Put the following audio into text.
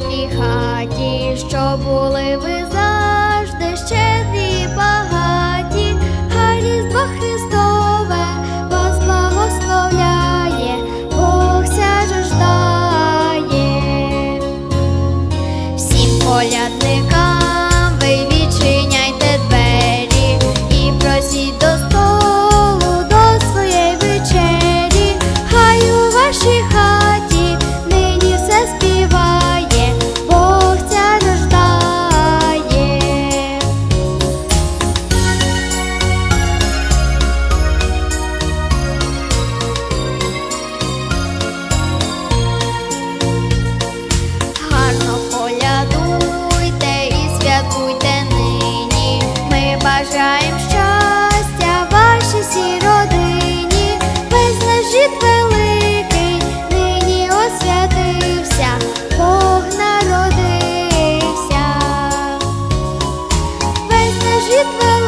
теплій хаті, що були ви завжди щедрі багаті, хай різдво Христове вас благословляє, Бог ся ждає всім полядникам. Житва